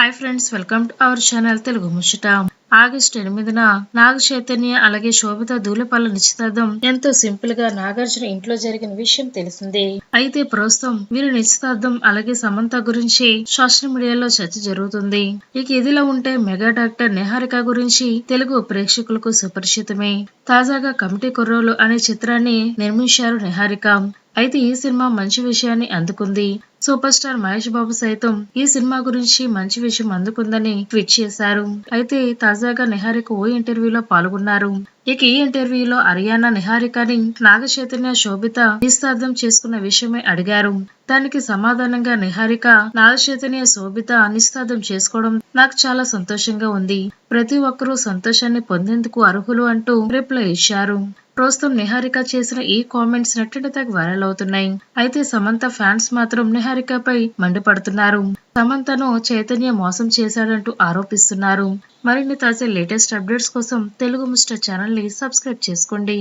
Hi friends welcome to our channel Telugu ముచ్చట August ఎనిమిదిన నాగ చైతన్య అలాగే శోభిత ధూళిపాల నిశ్చితార్థం ఎంతో సింపుల్గా నాగార్జున ఇంట్లో జరిగిన విషయం తెలిసిందే. అయితే ప్రస్తుతం వీరి నిశ్చితార్థం అలాగే సమంత గురించి సోషల్ మీడియాలో చర్చ జరుగుతుంది. ఇక ఇదిలా ఉంటే మెగా డాక్టర్ నిహారిక గురించి తెలుగు ప్రేక్షకులకు సుపరిచితమే. తాజాగా కమిటీ కుర్రోలు అనే చిత్రాన్ని నిర్మించారు నిహారిక. అయితే ఈ సినిమా మంచి విషయాన్ని అందుకుంది. సూపర్ స్టార్ మహేష్ బాబు సైతం ఈ సినిమా గురించి మంచి విషయం అందుకుందని ట్వీట్ చేశారు. అయితే తాజాగా నిహారిక ఓ ఇంటర్వ్యూలో పాల్గొన్నారు. ఇక ఈ ఇంటర్వ్యూలో అరియానా నిహారికని నాగ చైతన్య శోభిత నిశ్చార్థం చేసుకున్న విషయమే అడిగారు. దానికి సమాధానంగా నిహారిక నాగ చైతన్య శోభిత నిశ్చార్థం చేసుకోవడం నాకు చాలా సంతోషంగా ఉంది. ప్రతి ఒక్కరూ సంతోషాన్ని పొందేందుకు అర్హులు అంటూ రిప్లై ఇచ్చారు. ప్రస్తుతం నిహారిక చేసిన ఈ కామెంట్స్ నెట్టిన వైరల్ అవుతున్నాయి. అయితే సమంత ఫ్యాన్స్ మాత్రం నిహారికపై మండిపడుతున్నారు. సమంతను చైతన్య మోసం చేశాడంటూ ఆరోపిస్తున్నారు. మరిన్ని తాజా లేటెస్ట్ అప్డేట్స్ కోసం తెలుగు మిస్టర్ ఛానల్ని సబ్స్క్రైబ్ చేసుకోండి.